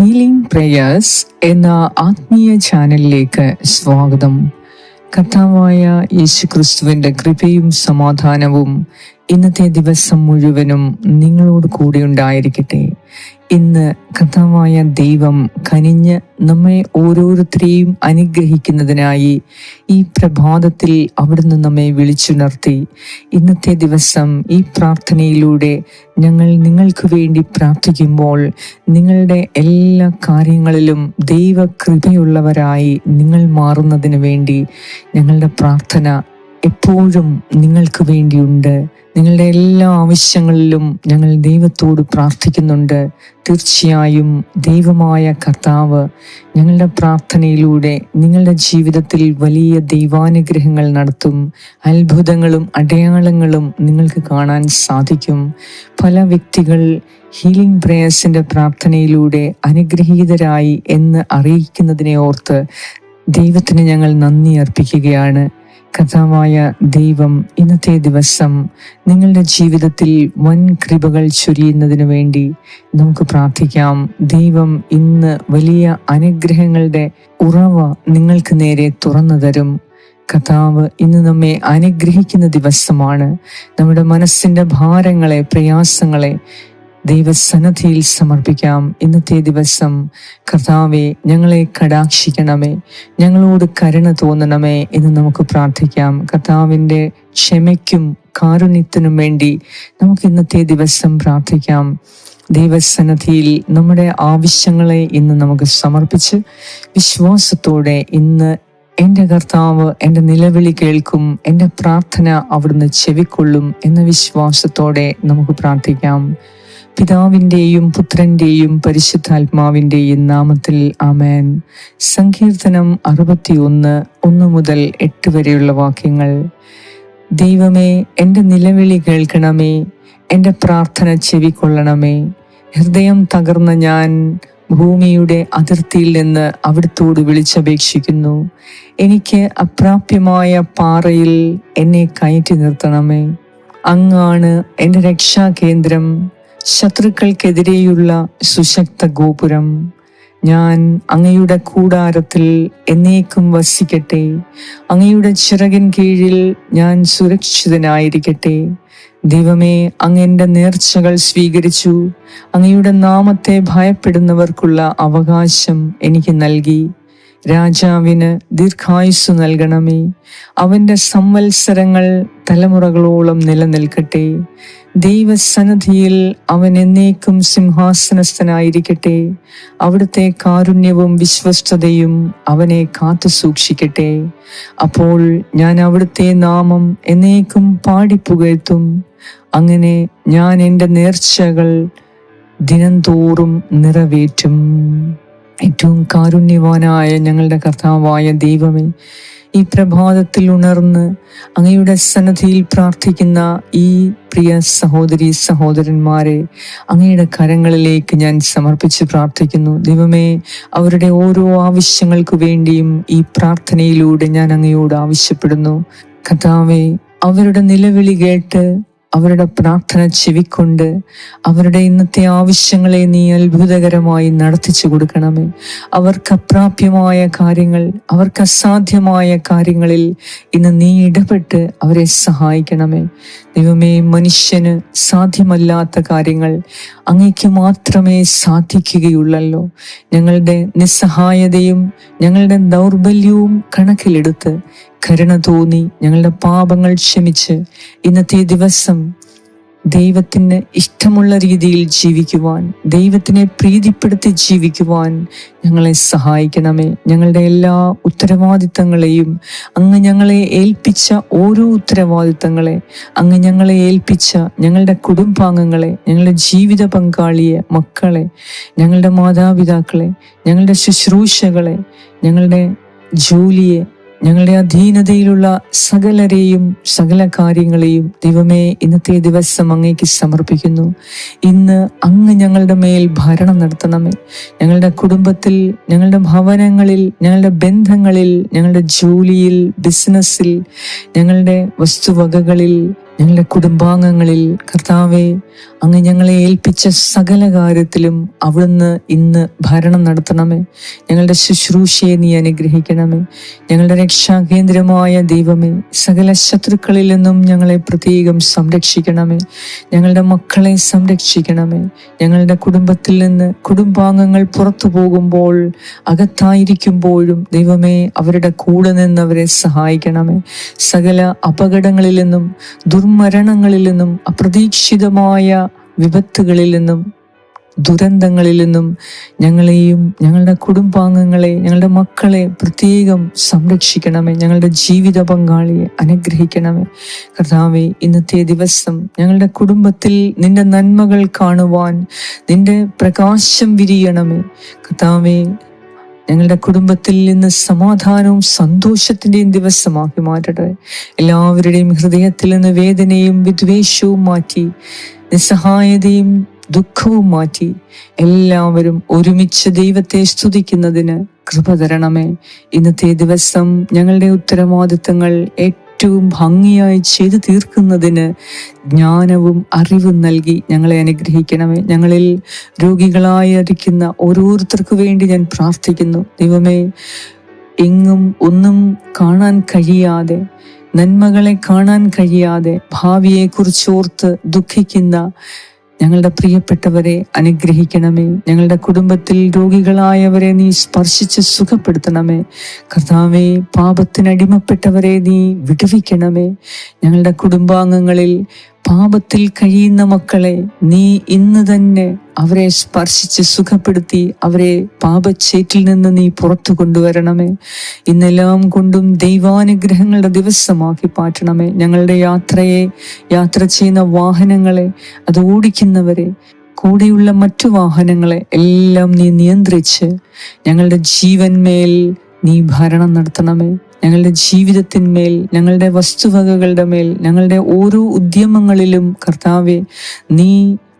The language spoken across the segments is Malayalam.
ഹീലിംഗ് പ്രേയേഴ്സ് എന്ന ആത്മീയ ചാനലിലേക്ക് സ്വാഗതം. കർത്താവായ യേശു ക്രിസ്തുവിന്റെ കൃപയും സമാധാനവും ഇന്നത്തെ ദിവസം മുഴുവനും നിങ്ങളോട് കൂടെ ഉണ്ടായിരിക്കട്ടെ. ഇന്ന് കർത്താവായ ദൈവം കനിഞ്ഞ് നമ്മെ ഓരോരുത്തരെയും അനുഗ്രഹിക്കുന്നതിനായി ഈ പ്രഭാതത്തിൽ അവിടുന്ന് നമ്മെ വിളിച്ചുണർത്തി. ഇന്നത്തെ ദിവസം ഈ പ്രാർത്ഥനയിലൂടെ ഞങ്ങൾ നിങ്ങൾക്ക് വേണ്ടി പ്രാർത്ഥിക്കുമ്പോൾ നിങ്ങളുടെ എല്ലാ കാര്യങ്ങളിലും ദൈവകൃപയുള്ളവരായി നിങ്ങൾ മാറുന്നതിന് വേണ്ടി ഞങ്ങളുടെ പ്രാർത്ഥന എപ്പോഴും നിങ്ങൾക്ക് വേണ്ടിയുണ്ട്. നിങ്ങളുടെ എല്ലാ ആവശ്യങ്ങളിലും ഞങ്ങൾ ദൈവത്തോട് പ്രാർത്ഥിക്കുന്നുണ്ട്. തീർച്ചയായും ദൈവമായ കർത്താവ് ഞങ്ങളുടെ പ്രാർത്ഥനയിലൂടെ നിങ്ങളുടെ ജീവിതത്തിൽ വലിയ ദൈവാനുഗ്രഹങ്ങൾ നടത്തും. അത്ഭുതങ്ങളും അടയാളങ്ങളും നിങ്ങൾക്ക് കാണാൻ സാധിക്കും. പല വ്യക്തികൾ ഹീലിംഗ് പ്രേയേഴ്സിന്റെ പ്രാർത്ഥനയിലൂടെ അനുഗ്രഹീതരായി എന്ന് അറിയിക്കുന്നതിനെ ഓർത്ത് ദൈവത്തിന് ഞങ്ങൾ നന്ദി അർപ്പിക്കുകയാണ്. കഥാവായ ദൈവം ഇന്നത്തെ ദിവസം നിങ്ങളുടെ ജീവിതത്തിൽ വൻ കൃപകൾ ചൊരിയുന്നതിനു വേണ്ടി നമുക്ക് പ്രാർത്ഥിക്കാം. ദൈവം ഇന്ന് വലിയ അനുഗ്രഹങ്ങളുടെ ഉറവ നിങ്ങൾക്ക് നേരെ തുറന്നു തരും. കഥാവ് ഇന്ന് നമ്മെ അനുഗ്രഹിക്കുന്ന ദിവസമാണ്. നമ്മുടെ മനസ്സിന്റെ ഭാരങ്ങളെ പ്രയാസങ്ങളെ ദൈവസന്നദ്ധിയിൽ സമർപ്പിക്കാം. ഇന്നത്തെ ദിവസം കർത്താവെ ഞങ്ങളെ കടാക്ഷിക്കണമേ. ഞങ്ങളോട് കരുണ തോന്നണമേ എന്ന് നമുക്ക് പ്രാർത്ഥിക്കാം. കർത്താവിന്റെ ക്ഷമയ്ക്കും കാരുണ്യത്തിനും വേണ്ടി നമുക്ക് ഇന്നത്തെ ദിവസം പ്രാർത്ഥിക്കാം. ദൈവസന്നദ്ധിയിൽ നമ്മുടെ ആവശ്യങ്ങളെ ഇന്ന് നമുക്ക് സമർപ്പിച്ച് വിശ്വാസത്തോടെ ഇന്ന് എന്റെ കർത്താവ് എന്റെ നിലവിളി കേൾക്കും എന്റെ പ്രാർത്ഥന അവിടുന്ന് ചെവിക്കൊള്ളും എന്ന വിശ്വാസത്തോടെ നമുക്ക് പ്രാർത്ഥിക്കാം. പിതാവിന്റെയും പുത്രന്റെയും പരിശുദ്ധാത്മാവിന്റെയും നാമത്തിൽ ആമേൻ. സങ്കീർത്തനം അറുപത്തിയൊന്ന് ഒന്ന് മുതൽ എട്ട് വരെയുള്ള വാക്യങ്ങൾ. ദൈവമേ എന്റെ നിലവിളി കേൾക്കണമേ എന്റെ പ്രാർത്ഥന ചെവിക്കൊള്ളണമേ. ഹൃദയം തകർന്ന ഞാൻ ഭൂമിയുടെ അതിർത്തിയിൽ നിന്ന് അവിടുത്തോട് വിളിച്ചപേക്ഷിക്കുന്നു. എനിക്ക് അപ്രാപ്യമായ പാറയിൽ എന്നെ കയറ്റി നിർത്തണമേ. അങ്ങാണ് എന്റെ രക്ഷാകേന്ദ്രം. ശത്രുക്കൾക്കെതിരെയുള്ള സുശക്ത ഗോപുരം. ഞാൻ അങ്ങയുടെ കൂടാരത്തിൽ എന്നേക്കും വസിക്കട്ടെ. അങ്ങയുടെ ചിറകിൻ കീഴിൽ ഞാൻ സുരക്ഷിതനായിരിക്കട്ടെ. ദൈവമേ അങ്ങ് എന്റെ നേർച്ചകൾ സ്വീകരിച്ചു. അങ്ങയുടെ നാമത്തെ ഭയപ്പെടുന്നവർക്കുള്ള അവകാശം എനിക്ക് നൽകി. രാജാവിന് ദീർഘായുസ് നൽകണമേ. അവന്റെ സംവത്സരങ്ങൾ തലമുറകളോളം നിലനിൽക്കട്ടെ. ദൈവസന്നിധിയിൽ അവൻ എന്നേക്കും സിംഹാസനസ്ഥനായിരിക്കട്ടെ. അവിടുത്തെ കാരുണ്യവും വിശ്വസ്തതയും അവനെ കാത്തു സൂക്ഷിക്കട്ടെ. അപ്പോൾ ഞാൻ അവിടുത്തെ നാമം എന്നേക്കും പാടിപ്പുകഴ്ത്തും അങ്ങനെ ഞാൻ എന്റെ നേർച്ചകൾ ദിനംതോറും നിറവേറ്റും. ഏറ്റവും കാരുണ്യവാനായ ഞങ്ങളുടെ കർത്താവായ ദൈവമേ ഈ പ്രഭാതത്തിൽ ഉണർന്ന് അങ്ങയുടെ സന്നദ്ധിയിൽ പ്രാർത്ഥിക്കുന്ന ഈ പ്രിയ സഹോദരി സഹോദരന്മാരെ അങ്ങയുടെ കരങ്ങളിലേക്ക് ഞാൻ സമർപ്പിച്ച് പ്രാർത്ഥിക്കുന്നു. ദൈവമേ അവരുടെ ഓരോ ആവശ്യങ്ങൾക്കു വേണ്ടിയും ഈ പ്രാർത്ഥനയിലൂടെ ഞാൻ അങ്ങയോട് ആവശ്യപ്പെടുന്നു. കർത്താവെ അവരുടെ നിലവിളി കേട്ട് അവരുടെ പ്രാർത്ഥന ചെവിക്കൊണ്ട് അവരുടെ ഇന്നത്തെ ആവശ്യങ്ങളെ നീ അത്ഭുതകരമായി നടത്തിച്ചു കൊടുക്കണമേ. അവർക്ക് അപ്രാപ്യമായ കാര്യങ്ങൾ അവർക്ക് അസാധ്യമായ കാര്യങ്ങളിൽ ഇന്ന് നീ ഇടപെട്ട് അവരെ സഹായിക്കണമേ. ദൈവമേ മനുഷ്യന് സാധ്യമല്ലാത്ത കാര്യങ്ങൾ അങ്ങയ്ക്ക് മാത്രമേ സാധിക്കുകയുള്ളല്ലോ. ഞങ്ങളുടെ നിസ്സഹായതയും ഞങ്ങളുടെ ദൗർബല്യവും കണക്കിലെടുത്ത് കരുണ തോന്നി ഞങ്ങളുടെ പാപങ്ങൾ ക്ഷമിച്ച് ഇന്നത്തെ ദിവസം ദൈവത്തിന് ഇഷ്ടമുള്ള രീതിയിൽ ജീവിക്കുവാൻ ദൈവത്തിനെ പ്രീതിപ്പെടുത്തി ജീവിക്കുവാൻ ഞങ്ങളെ സഹായിക്കണമേ. ഞങ്ങളുടെ എല്ലാ ഉത്തരവാദിത്തങ്ങളെയും അങ്ങ് ഞങ്ങളെ ഏൽപ്പിച്ച ഓരോ ഉത്തരവാദിത്തങ്ങളെ അങ്ങ് ഞങ്ങളെ ഏൽപ്പിച്ച ഞങ്ങളുടെ കുടുംബാംഗങ്ങളെ ഞങ്ങളുടെ ജീവിത പങ്കാളിയെ മക്കളെ ഞങ്ങളുടെ മാതാപിതാക്കളെ ഞങ്ങളുടെ ശുശ്രൂഷകളെ ഞങ്ങളുടെ ജോലിയെ ഞങ്ങളുടെ അധീനതയിലുള്ള സകലരെയും സകല കാര്യങ്ങളെയും ദൈവമേ ഇന്നത്തെ ദിവസം അങ്ങേക്ക് സമർപ്പിക്കുന്നു. ഇന്ന് അങ്ങ് ഞങ്ങളുടെ മേൽ ഭരണം നടത്തണമേ. ഞങ്ങളുടെ കുടുംബത്തിൽ ഞങ്ങളുടെ ഭവനങ്ങളിൽ ഞങ്ങളുടെ ബന്ധങ്ങളിൽ ഞങ്ങളുടെ ജോലിയിൽ ബിസിനസ്സിൽ ഞങ്ങളുടെ വസ്തുവകകളിൽ ഞങ്ങളുടെ കുടുംബാംഗങ്ങളിൽ കർത്താവെ അങ്ങ് ഞങ്ങളെ ഏൽപ്പിച്ച സകല കാര്യത്തിലും അവിടുന്ന് ഇന്ന് ഭരണം നടത്തണമേ. ഞങ്ങളുടെ ശുശ്രൂഷയെ നീ അനുഗ്രഹിക്കണമേ. ഞങ്ങളുടെ രക്ഷാകേന്ദ്രമായ ദൈവമേ സകല ശത്രുക്കളിൽ നിന്നും ഞങ്ങളെ പ്രത്യേകം സംരക്ഷിക്കണമേ. ഞങ്ങളുടെ മക്കളെ സംരക്ഷിക്കണമേ. ഞങ്ങളുടെ കുടുംബത്തിൽ നിന്ന് കുടുംബാംഗങ്ങൾ പുറത്തു പോകുമ്പോൾ അകത്തായിരിക്കുമ്പോഴും ദൈവമേ അവരുടെ കൂടെ നിന്ന് അവരെ സഹായിക്കണമേ. സകല അപകടങ്ങളിൽ നിന്നും ദുർമരണങ്ങളിൽ നിന്നും അപ്രതീക്ഷിതമായ വിപത്തുകളിൽ നിന്നും ദുരന്തങ്ങളിൽ നിന്നും ഞങ്ങളെയും ഞങ്ങളുടെ കുടുംബാംഗങ്ങളെ ഞങ്ങളുടെ മക്കളെ പ്രത്യേകം സംരക്ഷിക്കണമേ. ഞങ്ങളുടെ ജീവിത പങ്കാളിയെ അനുഗ്രഹിക്കണമേ. കർത്താവെ ഇന്നത്തെ ദിവസം ഞങ്ങളുടെ കുടുംബത്തിൽ നിന്റെ നന്മകൾ കാണുവാൻ നിന്റെ പ്രകാശം വിരിയണമേ. കർത്താവെ ഞങ്ങളുടെ കുടുംബത്തിൽ നിന്ന് സമാധാനവും സന്തോഷത്തിന്റെയും ദിവസമാക്കി മാറ്റട്ടെ. എല്ലാവരുടെയും ഹൃദയത്തിൽ നിന്ന് വേദനയും വിദ്വേഷവും മാറ്റി നിസ്സഹായതയും ദുഃഖവും മാറ്റി. എല്ലാവരും ഒരുമിച്ച് ദൈവത്തെ സ്തുതിക്കുന്നതിന് കൃപ തരണമേ. ഇന്നത്തെ ദിവസം ഞങ്ങളുടെ ഉത്തരവാദിത്തങ്ങൾ ഭംഗിയായി ചെയ്തു തീർക്കുന്നതിന് ജ്ഞാനവും അറിവും നൽകി ഞങ്ങളെ അനുഗ്രഹിക്കണമേ. ഞങ്ങളിൽ രോഗികളായിരിക്കുന്ന ഓരോരുത്തർക്കു വേണ്ടി ഞാൻ പ്രാർത്ഥിക്കുന്നു. ദൈവമേ എങ്ങും ഒന്നും കാണാൻ കഴിയാതെ നന്മകളെ കാണാൻ കഴിയാതെ ഭാവിയെക്കുറിച്ചോർത്ത് ദുഃഖിക്കുന്ന ഞങ്ങളുടെ പ്രിയപ്പെട്ടവരെ അനുഗ്രഹിക്കണമേ. ഞങ്ങളുടെ കുടുംബത്തിൽ രോഗികളായവരെ നീ സ്പർശിച്ച് സുഖപ്പെടുത്തണമേ. കർത്താവേ പാപത്തിനടിമപ്പെട്ടവരെ നീ വിടുവിക്കണമേ. ഞങ്ങളുടെ കുടുംബാംഗങ്ങളിൽ പാപത്തിൽ കഴിയുന്ന മക്കളെ നീ ഇന്ന് തന്നെ അവരെ സ്പർശിച്ച് സുഖപ്പെടുത്തി അവരെ പാപച്ചേറ്റിൽ നിന്ന് നീ പുറത്തു കൊണ്ടുവരണമേ. ഇന്നെല്ലാം കൊണ്ടും ദൈവാനുഗ്രഹങ്ങളുടെ ദിവസമാക്കി പാറ്റണമേ ഞങ്ങളുടെ യാത്രയെ യാത്ര ചെയ്യുന്ന വാഹനങ്ങളെ അത് ഓടിക്കുന്നവരെ കൂടെയുള്ള മറ്റു വാഹനങ്ങളെ എല്ലാം നീ നിയന്ത്രിച്ച് ഞങ്ങളുടെ ജീവന്മേൽ നീ ഭരണം നടത്തണമേ. ഞങ്ങളുടെ ജീവിതത്തിന്മേൽ ഞങ്ങളുടെ വസ്തുവകകളുടെ മേൽ ഞങ്ങളുടെ ഓരോ ഉദ്യമങ്ങളിലും കർത്താവെ നീ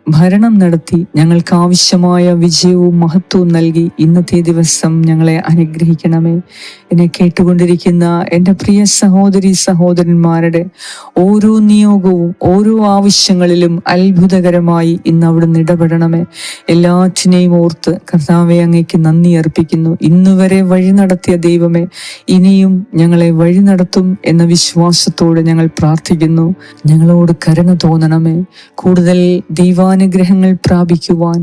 ഭരണം നടത്തി ഞങ്ങൾക്ക് ആവശ്യമായ വിജയവും മഹത്വവും നൽകി ഇന്നത്തെ ദിവസം ഞങ്ങളെ അനുഗ്രഹിക്കണമേ. എന്നെ കേട്ടുകൊണ്ടിരിക്കുന്ന എന്റെ പ്രിയ സഹോദരി സഹോദരന്മാരുടെ ഓരോ നിയോഗവും ഓരോ ആവശ്യങ്ങളിലും അത്ഭുതകരമായി ഇന്ന് അവിടുന്ന് ഇടപെടണമേ. എല്ലാറ്റിനെയും ഓർത്ത് കർത്താവെ അങ്ങേക്ക് നന്ദി അർപ്പിക്കുന്നു. ഇന്നുവരെ വഴി നടത്തിയ ദൈവമേ ഇനിയും ഞങ്ങളെ വഴി നടത്തും എന്ന വിശ്വാസത്തോടെ ഞങ്ങൾ പ്രാർത്ഥിക്കുന്നു. ഞങ്ങളോട് കരുണ തോന്നണമേ. കൂടുതൽ ദൈവാനുഗ്രഹങ്ങൾ പ്രാപിക്കുവാൻ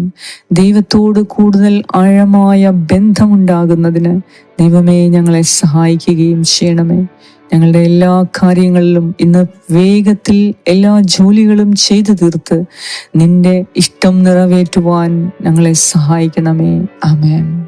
ദൈവത്തോട് കൂടുതൽ ആഴമായ ബന്ധമുണ്ടാകുന്നതിന് ദൈവമേ ഞങ്ങളെ സഹായിക്കുകയും ചെയ്യണമേ. ഞങ്ങളുടെ എല്ലാ കാര്യങ്ങളിലും ഇന്ന് വേഗത്തിൽ എല്ലാ ജോലികളും ചെയ്തു തീർത്ത് നിന്റെ ഇഷ്ടം നിറവേറ്റുവാൻ ഞങ്ങളെ സഹായിക്കണമേ. ആമേൻ.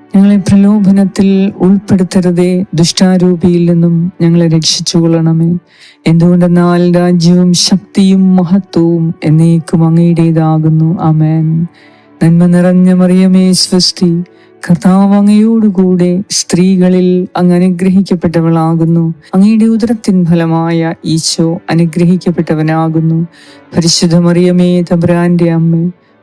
ഞങ്ങളെ പ്രലോഭനത്തിൽ ഉൾപ്പെടുത്തരുതേ ദുഷ്ടാരൂപിയിൽ നിന്നും ഞങ്ങളെ രക്ഷിച്ചുകൊള്ളണമേ. എന്തുകൊണ്ടെന്നാൽ രാജ്യവും ശക്തിയും മഹത്വവും എന്നേക്കും അങ്ങയുടേതാകുന്നു. അമേൻ നന്മ നിറഞ്ഞ മറിയമേ സ്വസ്തി. കർത്താവ് അങ്ങയോടുകൂടെ സ്ത്രീകളിൽ അങ്ങ് അനുഗ്രഹിക്കപ്പെട്ടവളാകുന്നു. അങ്ങയുടെ ഉദരത്തിൻ ഫലമായ ഈശോ അനുഗ്രഹിക്കപ്പെട്ടവനാകുന്നു. പരിശുദ്ധ മറിയമേ തബ്രാന്റെ അമ്മ.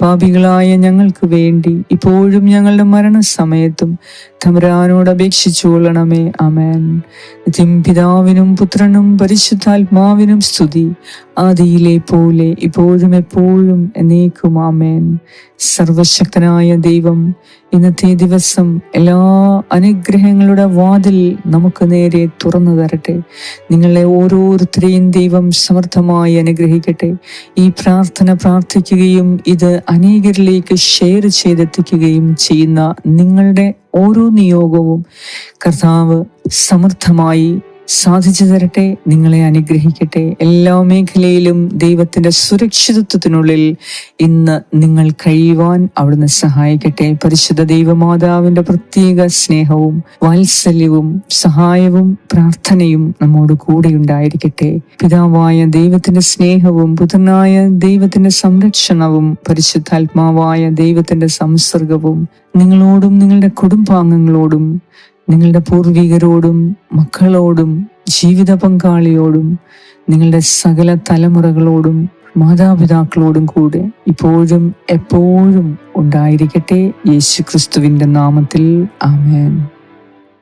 പാപികളായ ഞങ്ങൾക്ക് വേണ്ടി ഇപ്പോഴും ഞങ്ങളുടെ മരണസമയത്തും തമരാനോട് അപേക്ഷിച്ചുകൊള്ളണമേ അമേൻ നിത്യം പിതാവിനും പുത്രനും പരിശുദ്ധാത്മാവിനും സ്തുതി. ആദിയിലെ പോലെ ഇപ്പോഴും എപ്പോഴും എന്നേക്കും ആമേൻ. സർവശക്തനായ ദൈവം ഇന്നത്തെ ദിവസം എല്ലാ അനുഗ്രഹങ്ങളുടെ വാതിൽ നമുക്ക് നേരെ തുറന്നു തരട്ടെ. നിങ്ങളെ ഓരോരുത്തരെയും ദൈവം സമർത്ഥമായി അനുഗ്രഹിക്കട്ടെ. ഈ പ്രാർത്ഥന പ്രാർത്ഥിക്കുകയും ഇത് അനേകരിലേക്ക് ഷെയർ ചെയ്തെത്തിക്കുകയും ചെയ്യുന്ന നിങ്ങളുടെ ഓരോ നിയോഗവും കർത്താവ് സമർത്ഥമായി സാധിച്ചു തരട്ടെ നിങ്ങളെ അനുഗ്രഹിക്കട്ടെ. എല്ലാ മേഖലയിലും ദൈവത്തിന്റെ സുരക്ഷിതത്വത്തിനുള്ളിൽ ഇന്ന് നിങ്ങൾ കഴിയുവാൻ അവിടുന്ന് സഹായിക്കട്ടെ. പരിശുദ്ധ ദൈവമാതാവിന്റെ പ്രത്യേക സ്നേഹവും വാത്സല്യവും സഹായവും പ്രാർത്ഥനയും നമ്മോട് കൂടെ ഉണ്ടായിരിക്കട്ടെ. പിതാവായ ദൈവത്തിന്റെ സ്നേഹവും പുത്രനായ ദൈവത്തിന്റെ സംരക്ഷണവും പരിശുദ്ധാത്മാവായ ദൈവത്തിന്റെ സംസർഗവും നിങ്ങളോടും നിങ്ങളുടെ കുടുംബാംഗങ്ങളോടും നിങ്ങളുടെ പൂർവികരോടും മക്കളോടും ജീവിത പങ്കാളിയോടും നിങ്ങളുടെ സകല തലമുറകളോടും മാതാപിതാക്കളോടും കൂടെ ഇപ്പോഴും എപ്പോഴും ഉണ്ടായിരിക്കട്ടെ. യേശു ക്രിസ്തുവിന്റെ നാമത്തിൽ ആമേൻ.